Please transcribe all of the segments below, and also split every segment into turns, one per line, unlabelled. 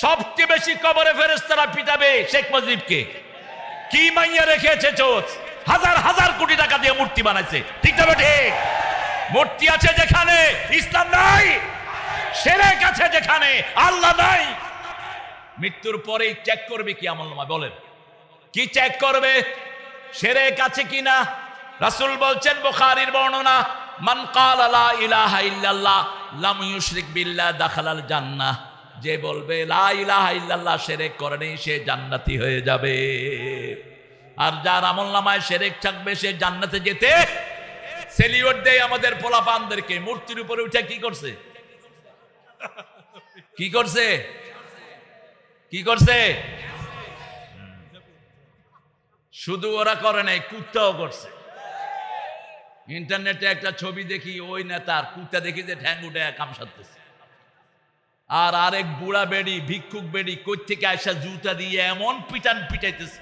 সবচেয়ে বেশি কবরে ফেরেস্তারা পিটাবে শেখ মুজিবকে। কি মাইয়া রেখেছে চোচ? হাজার হাজার কোটি টাকা দিয়ে মূর্তি বানাইছে। ঠিক তবে ঠিক মূর্তি আছে যেখানে, ইসলাম নাই, সেরেক আছে যেখানে, আল্লাহ নাই। মৃত্যুর পরেই চেক করবে কি আমল নামা, বলেন। কি চেক করবে? সেরেক আছে কিনা রাসূল বলছেন বুখারীর বর্ণনা, মান ক্বালা লা ইলাহা ইল্লাল্লাহ, লাম ইউশরিক বিল্লাহ দাখালাল জান্নাহ। যে বলবে, লা ইলাহা ইল্লাল্লাহ শিরক করেনি সে জান্নাতি হয়ে যাবে। আর যার আমল নামায় শিরক থাকবে, সে জান্নাতে যেতে সেলিউট দেয় আমাদের পোলাপানদেরকে। মূর্তির উপরে উঠে কি করছে? কি করছে? কি করছে? শুধু ওরা করে নাই, কুত্তাও করছে। ইন্টারনেটে একটা ছবি দেখি, ওই নেতার কুত্তা দেখি যে ঠ্যাং উঠে কাম সারতেছে আর আরেক বুড়া বেড়ি, ভিক্ষুক বেড়ি কই থেকে আসা জুতা দিয়ে এমন পিটান পিটাইতেছে।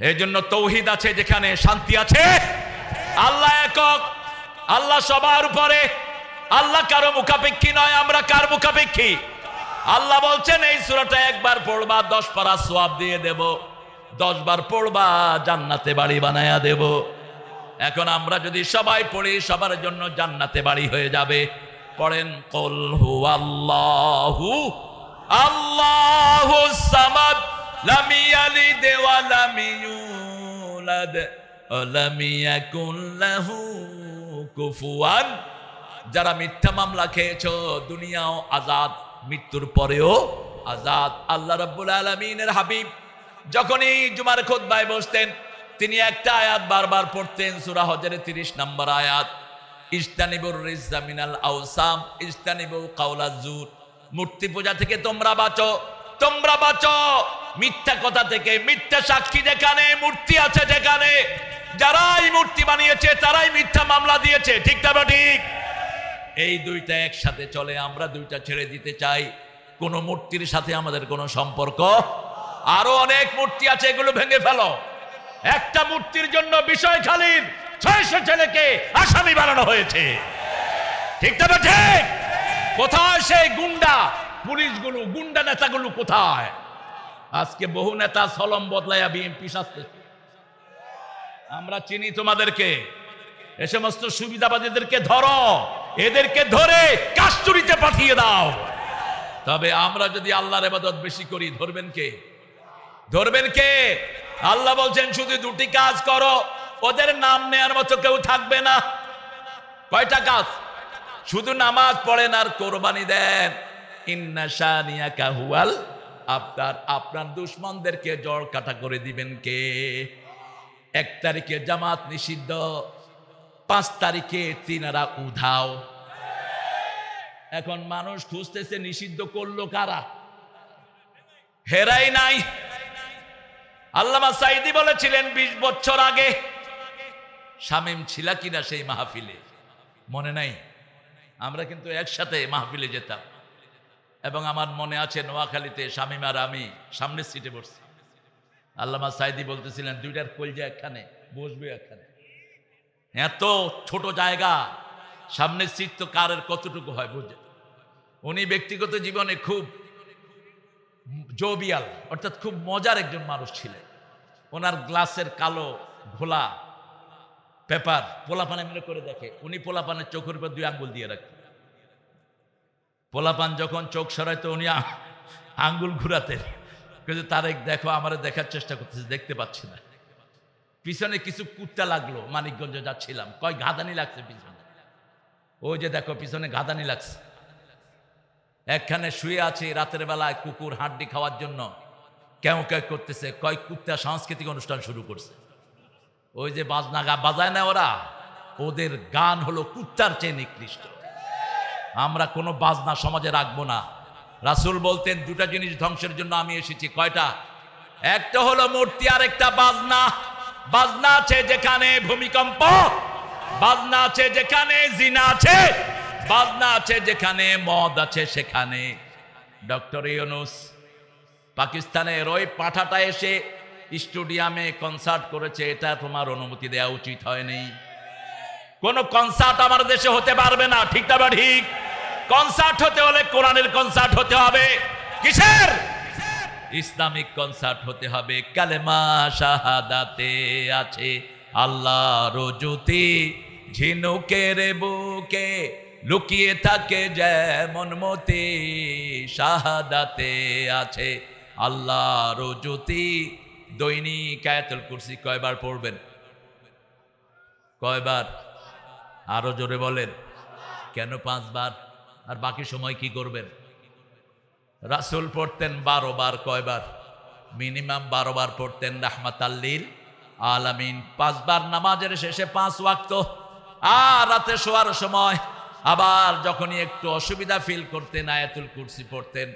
এই জন্য তৌহিদ আছে যেখানে, শান্তি আছে। আল্লাহ একক, আল্লাহ সবার উপরে। আল্লাহ কারও মুখাপেক্ষী নয়, আমরা কার মুখাপেক্ষী? আল্লাহ বলছেন, এই সুরাটা একবার পড়বা, দশ পারা সোয়াব দিয়ে দেব। দশ বার পড়বা, জান্নাতে বাড়ি বানায়া দেব। এখন আমরা যদি সবাই পড়ি, সবার জন্য জান্নাতে বাড়ি হয়ে যাবে। পড়েন, কল হু আল্লাহু আল্লাহু সামাদ ইউলাদ ইয়াকুন লাহু কুফুয়ান। যারা মিথ্যা মামলা খেয়েছো, দুনিয়াও আজাদ, মৃত্যুর পরেও আজাদ। আল্লাহ রাব্বুল আলামিনের হাবিব যখনই জুমার খুতবায় বসতেন, তিনি একটা আয়াত বারবার পড়তেন, সূরা হজের 30 নম্বর আয়াত। ইস্তানিবুর রিজ্জা মিনাল আওসাম ইস্তানিবু কাউলাজ জুর। মূর্তি পূজা থেকে তোমরা বাঁচো তোমরা বাঁচো। মিথ্যা কথা থেকে, মিথ্যা সাক্ষী যেখানে, মূর্তি আছে যেখানে। যারাই মূর্তি বানিয়েছে, তারাই মিথ্যা মামলা দিয়েছে। ঠিক না ঠিক। এই দুইটা একসাথে চলে, আমরা দুইটা ছেড়ে দিতে চাই। কোন মূর্তির সাথে আমাদের কোনো সম্পর্ক? আরও অনেক মূর্তি আছে, এগুলো ভেঙে ফেলো। একটা মূর্তির জন্য বিষয় খালির। ছয়শো ছেলেকে আসামি বানানো হয়েছে। ঠিক তবে ঠিক কোথায় সেই গুন্ডা? পুলিশগুলো, গুন্ডা নেতাগুলো কোথায়? আজকে বহু নেতা সলম বদলাইয়া বিএনপি শাস্তেছে আমরা চিনি তোমাদেরকে। এ সমস্ত সুবিধাবাদীদেরকে ধরো। এদেরকে ধরে কাস্তুরিতে পাঠিয়ে দাও। তবে আমরা যদি আল্লাহর এবাদত বেশি করি, ধরবেন কে? ধরবেন কে? আল্লাহ বলছেন, শুধু দুটি কাজ করো। ওদের নাম নেয়ার মতো কেউ থাকবে না। কয়টা কাজ? শুধু নামাজ পড়েন আর কোরবানি দেন। কাহুয়াল আপনার আপনার দুশ্মনদেরকে জড় কাটা করে দিবেন কে? এক তারিখে জামাত নিষিদ্ধ, পাঁচ তারিখে তিনারা উধাও। এখন মানুষ খুঁজতেছে নিষিদ্ধ করল কারা? হেরাই নাই। আল্লামা সাইদি বলেছিলেন ২০ বছর আগে শামীম ছিল কিনা সেই মাহফিলে? মনে নাই? আমরা কিন্তু একসাথে মাহফিলে যেতাম। এবং আমার মনে আছে নোয়াখালীতে শামীম আর আমি সামনের সিটে বসছি। আল্লামা সাইদি বলতেছিলেন, দুইটার কলজা একখানে, বসবে একখানে। এত ছোট জায়গা সামনের সিট তো কারের কতটুকু হয় বুঝে? উনি ব্যক্তিগত জীবনে খুব জোবিয়াল, অর্থাৎ খুব মজার একজন মানুষ ছিলেন। ওনার গ্লাসের কালো ঘোলা পেপার, পোলাপান এমনি করে দেখে। উনি পোলাপানের চোখের উপর দুই আঙ্গুল দিয়ে রাখতেন পোলাপান যখন চোখ সরাইতো, উনি আঙ্গুল ঘুরাতেন। কিন্তু তারেক, দেখো, আমারে দেখার চেষ্টা করতেছে, দেখতে পাচ্ছি না। পিছনে কিছু কুত্তা লাগল, মানিকগঞ্জে যাচ্ছিলাম। কয় ঘাদানি লাগছে পিছনে। ওই যে দেখো, পিছনে ঘাদানি লাগছে। একখানে শুয়ে আছে রাতের বেলায় কুকুর হাড্ডি খাওয়ার জন্য। কেউ কেউ করতেছে, কয় কুত্তা সাংস্কৃতিক অনুষ্ঠান শুরু করছে। ওই যে বাজনা গা বাজায় না ওরা? ওদের গান হলো কুত্তার চেয়ে নিকৃষ্ট। আমরা কোনো বাজনা সমাজে রাখব না। রাসূল বলতেন, দুটা জিনিস ধ্বংসের জন্য আমি এসেছি। কয়টা? একটা হলো মূর্তি আর একটা বাজনা। বাজনা আছে যেখানে ভূমিকম্প, বাজনা আছে যেখানে জিনা আছে, বাজনা আছে যেখানে মদ আছে সেখানে। ডক্টর ইউনুস, পাকিস্তানের ওই পাঠাটা এসে স্টুডিয়ামে কনসার্ট করেছে, এটা তোমার অনুমতি দেওয়া উচিত হয়নি। কোন কনসার্ট আমার দেশে হতে পারবে না, ঠিক না ঠিক? কনসার্ট হতে হলে কোরআনের কনসার্ট হতে হবে। কিসের? ইসলামিক কনসার্ট হতে হবে। কালেমা শাহাদাতে আছে আল্লাহ জ্যোতি ঝিনুকের বুকে লুকিয়ে থাকে যেমন মতি। শাহাদাতে আছে আল্লাহ জ্যোতি দৈনিক আয়াতুল কুরসি কয়বার পড়বেন? কয়বার? আরও জোরে বলেন। কেন পাঁচবার? আর বাকি সময় কি করবেন? রাসুল পড়তেন বারো বার কয়বার? মিনিমাম বারো বার পড়তেন রাহমাত আল্লিল আলামিন। পাঁচবার নামাজের শেষে পাঁচ ওয়াক্ত। আর রাতে শোয়ার সময় আবার যখনই একটু অসুবিধা ফিল করতেন, আয়াতুল কুরসি পড়তেন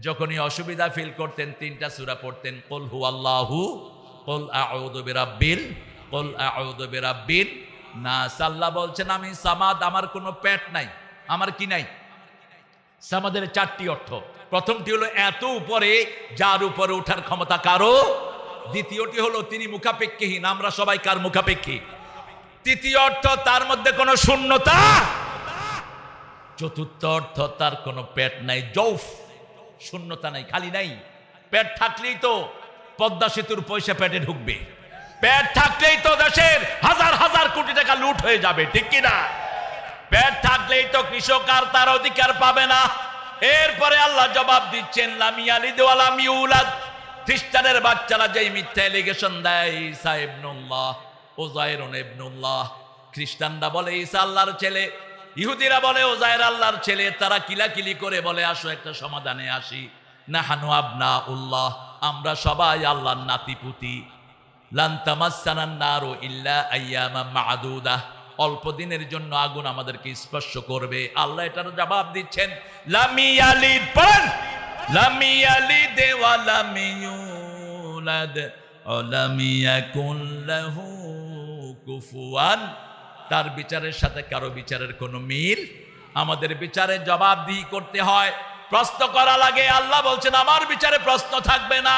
যখনই অসুবিধা ফিল করতেন, তিনটা সূরা পড়তেন, কুল হু আল্লাহু কুল আউযু বিরাব্বিল, কুল আউযু বিরাব্বিন। নাস আল্লাহ বলছেন, আমি সামাদ, আমার কোনো পেট নাই, আমার কি নাই? সামাদের চারটি অর্থ। প্রথমটি হলো, এত উপরে, যার উপরে ওঠার ক্ষমতা কারও? দ্বিতীয়টি হলো, তিনি মুখাপেক্ষীহীন, আমরা সবাই কার মুখাপেক্ষী? তৃতীয় অর্থ, তার মধ্যে কোনো শূন্যতা? চতুর্থ অর্থ, তার কোনো পেট নাই। জৌফ। শূন্যতা নাই, খালি নাই। পেট থাকলেই তো পদ্মা সেতুর পয়সা পেটে ঢুকবে। পেট থাকলেই তো দেশের হাজার হাজার কোটি টাকা লুট হয়ে যাবে, ঠিক কিনা? পেট থাকলেই তো কৃষক আর তার অধিকার পাবে না। এরপরে আল্লাহ জবাব দিচ্ছেন লামিয়ালি দেওয়ালাম ইউলাদ খ্রিস্টানের বাচ্চারা যেই মিথ্যা এলিগেশন দেয়, ঈসা ইবনুল্লাহ ওজায়রন ইবনুল্লাহ। খ্রিস্টানরা বলে, ঈসা আল্লাহর ছেলে। ইহুদিরা বলে ওজায়ের আল্লাহর ছেলে, তারা কিলাকিলি করে বলে, আসো একটা সমাধানে আসি। না আবনা উল্লাহ আমরা সবাই আল্লাহর নাতিপুতি। লান্তামাসানান্নারু ইল্লা আইয়ামা মাদুদা। অল্প দিনের জন্য আগুন আমাদেরকে স্পর্শ করবে। আল্লাহ এটার জবাব দিচ্ছেন, লামি আলিদ পড়েন! লামি আলিদ ওয়া লামি ইউলাদ লামি ইয়াকুন কুফুয়ান তার বিচারের সাথে কারও বিচারের কোনো মিল? আমাদের বিচারে জবাবদিহি করতে হয়। প্রশ্ন করা লাগে, আল্লাহ বলছেন, আমার বিচারে প্রশ্ন থাকবে না।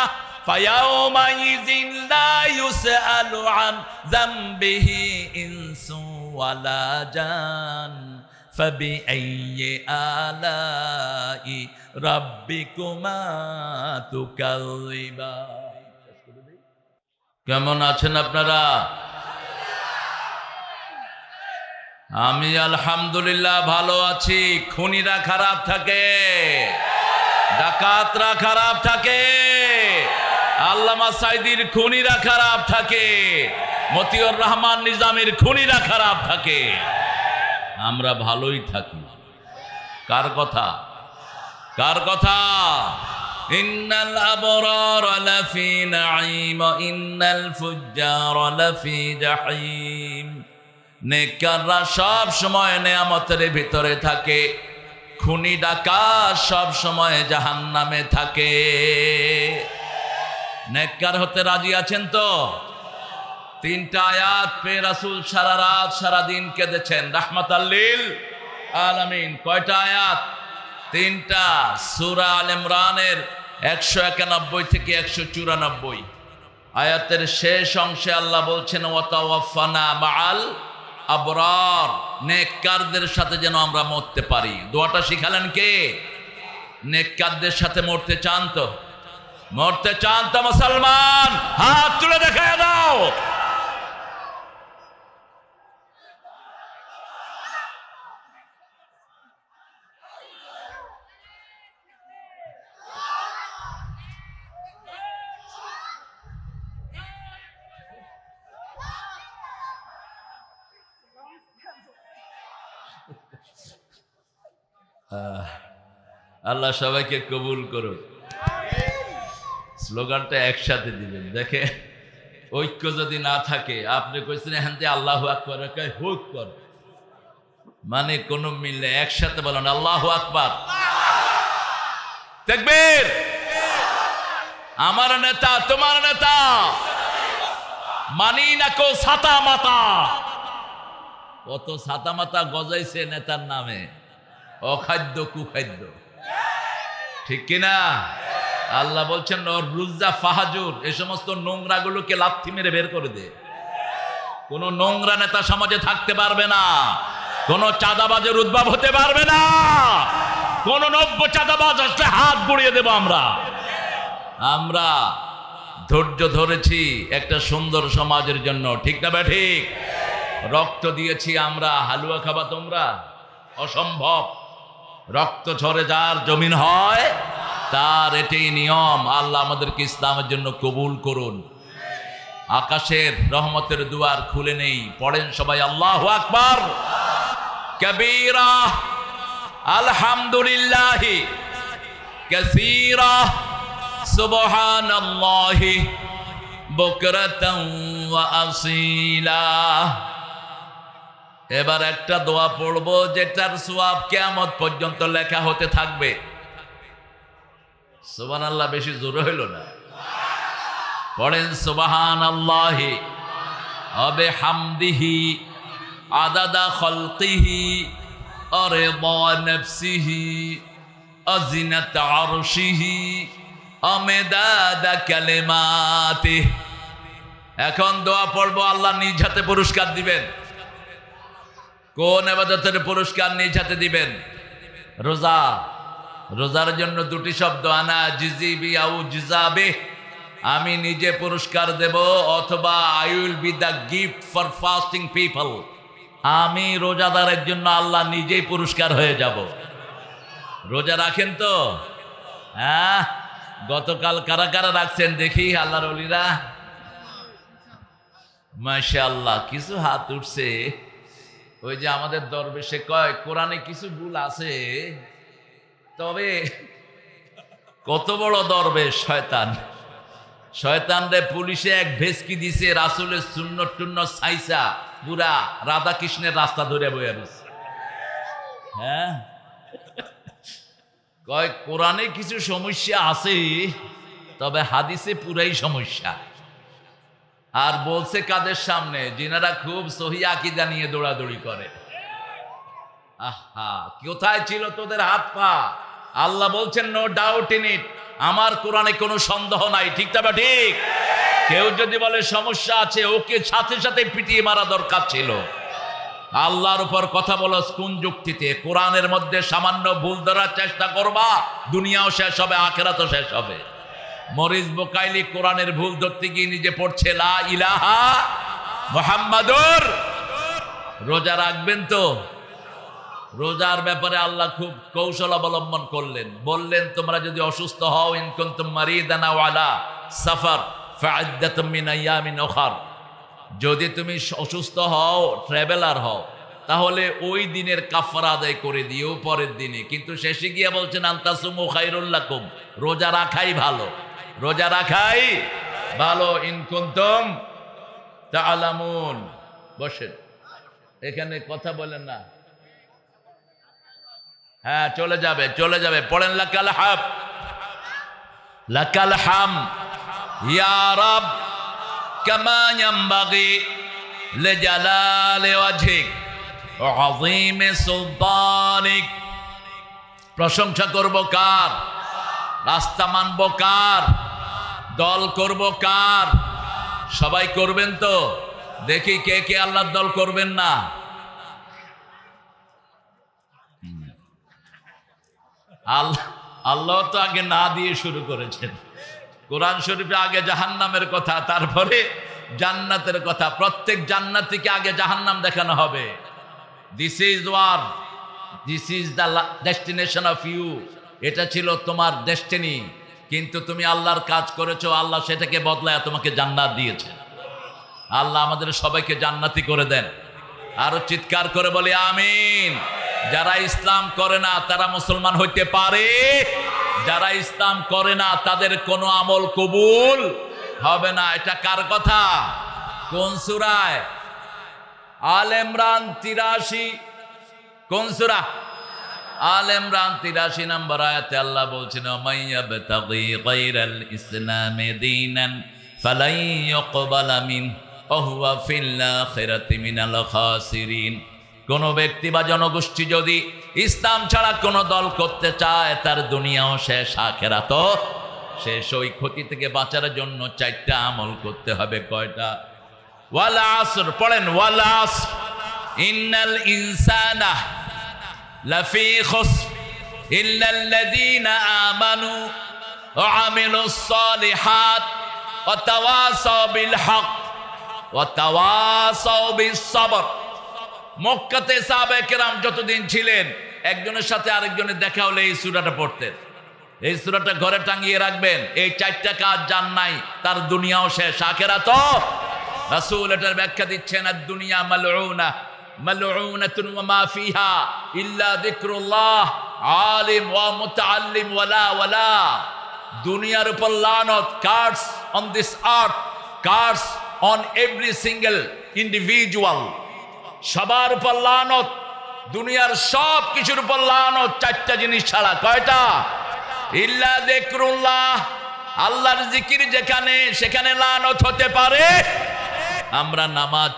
কেমন আছেন আপনারা? আমি আলহামদুলিল্লাহ ভালো আছি। খুনিরা খারাপ থাকে। ডাকাতরা খারাপ থাকে। আল্লামা সাইদির খুনিরা খারাপ থাকে। মতিউর রহমান নিজামের খুনিরা খারাপ থাকে। আমরা ভালোই থাকি। কার কথা? কার কথা? ইন্নাল আবরার লাফি নাঈম, ইন্নাল ফুজ্জার লাফি জাহিম। নেককাররা সব সময় নেয়ামতের ভিতরে থাকে। খুনি ডাকা সব সময় জাহান্নামে থাকে। নেককার হতে রাজি আছেন তো? তিনটা আয়াত পে রাসুল সারা রাত, সারা দিন কেঁদেছেন। রাহমাত আল্লিল আলামিন। কয়টা আয়াত? তিনটা। সুরা আল ইমরানের একশো একানব্বই থেকে একশো চুরানব্বই। আয়াতের শেষ অংশে আল্লাহ বলছেন ওয়াতাওয়াফানা মাআল আবরার, নেককারদের সাথে যেন আমরা মরতে পারি। দোয়াটা শিখালেন কে? নেককারদের সাথে মরতে চান তো? মরতে চান তো মুসলমান। হাত তুলে দেখায় দাও। আল্লাহ সবাইকে কবুল করুন স্লোগানটা একসাথে দিবেন, দেখে ঐক্য যদি না থাকে, আপনি কইছেন, এখান থেকে আল্লাহ আকবর। হুক কর। মানে কোন মিললে একসাথে বলেন, আল্লাহ আকবার। দেখবেন আমার নেতা, তোমার নেতা। মানি না কো সাতা মাতা কত সাতা মাতা গজাইছে নেতার নামে। অখাদ্য, কুখাদ্য। ঠিক কিনা? আল্লাহ বলছেন রুজা ফাহাজুর এই সমস্ত নোংরা গুলোকে লাথি মেরে বের করে দে। কোন নোংরা নেতা সমাজে থাকতে পারবে না। কোন চাঁদাবাজের উদ্ভব হতে পারবে না। কোন নব্য চাঁদাবাজ আসলে হাত গুড়িয়ে দেব আমরা। আমরা ধৈর্য ধরেছি একটা সুন্দর সমাজের জন্য। ঠিক না ঠিক রক্ত দিয়েছি আমরা, হালুয়া খাবা তোমরা? অসম্ভব। রক্ত ঝরে যার জমিন হয়, তার এটাই নিয়ম। আল্লাহ আমাদেরকে ইসলামের জন্য কবুল করুন। আকাশের রহমতের দুয়ার খুলে নেই। পড়েন সবাই, আল্লাহ আকবার। কবিরা, আলহামদুলিল্লাহ। কাসীরা বুকরাতান ওয়া আসীলা। এবার একটা দোয়া পড়ব, যেটার সোয়াব কেয়ামত পর্যন্ত লেখা হতে থাকবে। সুবান আল্লাহ বেশি জোর হইল না। পড়েন সুবাহান আল্লাহি অবে হামদিহি আদাদা খলকিহি অরে নফসিহি, অজিনাত আরশিহি, অমেদাদা কালেমাতে এখন দোয়া পড়ব, আল্লাহ নিজ হাতে পুরস্কার দিবেন। কোন আবাদতের পুরস্কার নিজ হাতে দিবেন? রোজা। রোজার জন্য দুটি শব্দ, আনা জিজিবি আউ জিজাবে আমি নিজে পুরস্কার দেব অথবা I will be the gift for fasting people আমি রোজাদারের জন্য আল্লাহ নিজেই পুরস্কার হয়ে যাব। রোজা রাখেন তো? হ্যাঁ? গতকাল কারা কারা রাখছেন দেখি আল্লাহর অলিরা। মাশা আল্লাহ কিছু হাত উঠছে। ওই যে আমাদের দরবেশে কয়, কোরআনে কিছু ভুল আছে? তবে কত বড় দরবেশ শয়তান। শয়তান রে, পুলিশে এক ভেসকি দিছে, রাসুলের শূন্য টুন্ন সাইসা পুরা রাধা কৃষ্ণের রাস্তা ধরে বয়ে রয়েছে হ্যাঁ? কয়, কোরআনে কিছু সমস্যা আছে, তবে হাদিসে পুরাই সমস্যা। আর বলছে কাদের সামনে? যিনারা খুব সহি আকিদা নিয়ে দৌড়াদৌড়ি করে। আহা, কোথায় ছিল তোদের হাত পা? আল্লাহ বলছেন নো ডাউট ইন ইট আমার কোরআনে কোনো সন্দেহ নাই, ঠিক তবে ঠিক? কেউ যদি বলে সমস্যা আছে, ওকে সাথে সাথে পিটিয়ে মারা দরকার ছিল। আল্লাহর উপর কথা বলো কোন যুক্তিতে? কোরআনের মধ্যে সামান্য ভুল ধরার চেষ্টা করবা, দুনিয়াও শেষ হবে, আখেরাতও শেষ হবে। মরিস বোকাইলি কোরআনের ভুল ধরতে গিয়ে নিজে পড়ছে, লা ইলাহা মোহাম্মদুর রোজা রাখবেন তো? রোজার ব্যাপারে আল্লাহ খুব কৌশল অবলম্বন করলেন। বললেন, তোমরা যদি অসুস্থ হও ইনকুন মারিদানা সাফার ফাআদ্দাতুম মিন আইয়ামিন যদি তুমি অসুস্থ হও, ট্রাভেলার হও, তাহলে ওই দিনের কাফারা আদায় করে দিও, পরের দিনে। কিন্তু শেষে গিয়ে বলছেন, আন্তাসুমু খাইরুল্লাকুম রোজা রাখাই ভালো। রোজা রাখাই ভালো ইনকুন্তম তাআলামুন। বসেন। এখানে কথা বলেন না। হ্যাঁ চলে যাবে চলে যাবে। পড়েন লাকাল হাব লাকাল হাম। ইয়া রব, কামা ইয়ামবাগি সুলতানিক। প্রশংসা করব কার? রাস্তা মানব কার? দল করব কার? সবাই করবেন তো? দেখি কে কে আল্লাহর দল করবেন না। আল্লাহ আল্লাহ তো আগে না দিয়ে শুরু করেছেন। কোরআন শরীফে আগে জাহান্নামের কথা, তারপরে জান্নাতের কথা। প্রত্যেক জান্নাতিকে আগে জাহান্নাম দেখানো হবে। This is war this is the destination of you এটা ছিল তোমার ডেস্টিনি কিন্তু তুমি আল্লাহর কাজ করেছ, আল্লাহ সেটাকে বদলায় তোমাকে জান্নাত দিয়েছে। আল্লাহ আমাদের সবাইকে জান্নাতি করে দেন। আরও চিৎকার করে বলি, আমিন। যারা ইসলাম করে না, তারা মুসলমান হইতে পারে। যারা ইসলাম করে না, তাদের কোনো আমল কবুল হবে না। এটা কার কথা? কোন সুরায়? আল ইমরান তিরাশি। কোন সুরা? আল তিরাশি আল্লাহ মাইয়া ফালাই কোন ব্যক্তি বা জনগোষ্ঠী যদি ইসলাম ছাড়া কোনো দল করতে চায়, তার দুনিয়াও শেষ, আখেরাত শেষ। ওই ক্ষতি থেকে বাঁচার জন্য চারটা আমল করতে হবে, কয়টা? ওয়ালা আসর, পড়েন, ওয়ালা আসর ইন্নাল ইনসানা লাফি খুসর ইল্লা আল্লাযীনা আমানু ওয়া আমিলুস সালিহাত ওয়া তাওয়াসাউ বিল হক ওয়া তাওয়াসাউ বিস সবর মক্কাতে সাহাবে কেরাম যতদিন ছিলেন, একজনের সাথে আরেকজনের দেখা হলে এই সূরাটা পড়তেন। এই সূরাটা ঘরে টাঙিয়ে রাখবেন, এই চারটা কাজ জান নাই, তার দুনিয়াও শেষ। আখেরা তো রাসূল এটার ব্যাখ্যা দিচ্ছেন আর দুনিয়া মালউনা। মালউনাতুন ওয়া ইল্লা যিকরুল্লাহ আলিম ওয়া মুতাআল্লিম ওয়ালা ওয়ালা দুনিয়ার উপর লানত curse on this earth curse on every single individual সবার উপর লানত দুনিয়ার সব কিছুর উপর লানত চারটা জিনিস ছাড়া। কয়টা? ইল্লা দেখরুল্লাহ আল্লাহর জিকির যেখানে, সেখানে লানত হতে পারে। আমরা নামাজ